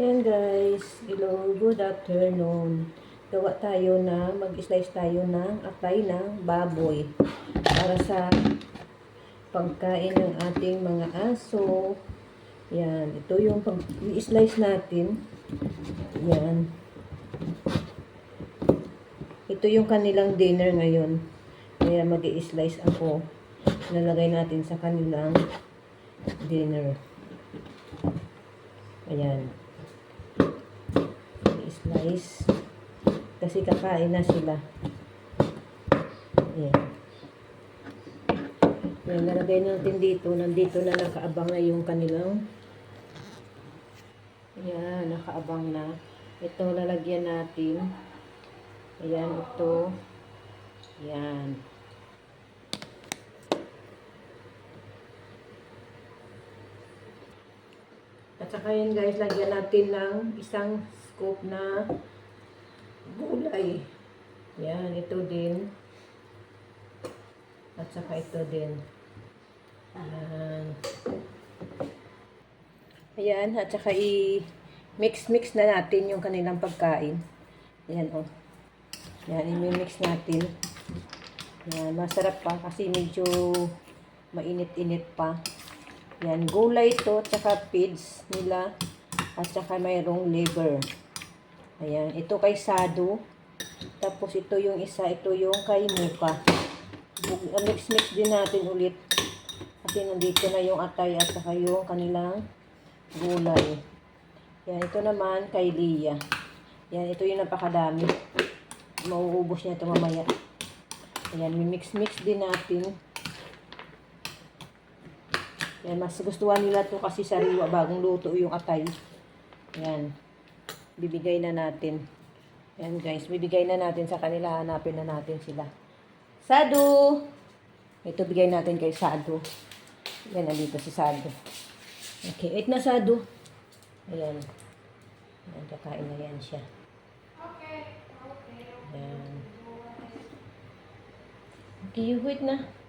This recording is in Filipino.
Yan guys, hello, good afternoon. Gawa tayo na, mag-slice tayo ng atay ng baboy para sa pagkain ng ating mga aso. Yan, ito yung pag i-slice natin. Yan. Ito yung kanilang dinner ngayon. Kaya mag slice ako. Nalagay natin sa kanilang dinner. Ayan. I-slice. Kasi kakain na sila. Ayan. Ayan, nalagay natin dito. Nandito na nakaabang na yung kanilang Ayan, nakaabang na. Ito lalagyan natin. Ayan, ito. Ayan. At saka yun guys, lagyan natin ng isang scoop na gulay. Yan, ito din. At saka ito din. Ayan. Ayan, at saka i-mix-mix na natin yung kanilang pagkain. Ayan, oh. Yan, i-mix natin. Yan, masarap pa kasi medyo mainit-init pa. Yan, gulay ito, tsaka feeds nila, at saka mayroong liver. Ayan, ito kay Sado. Tapos ito yung isa, ito yung kay Muka. Mix-mix din natin ulit. Kasi nandito na yung atay at saka yung kanilang gulay. Yan, ito naman kay Lia. Yan, ito yung napakadami. Mauubos niya ito mamaya. Ayan, mix-mix din natin. Yan, mas gustuhan nila to kasi sariwa bagong luto yung atay. Yan. Bibigay na natin. Yan guys, bibigay na natin sa kanila. Hanapin na natin sila. Sadu! Ito bigay natin kay Sadu. Yan, nandito si Sadu. Okay, eat na Sadu. Ayan. Ayan, kakain na yan siya. Ayan. Okay, you wait na.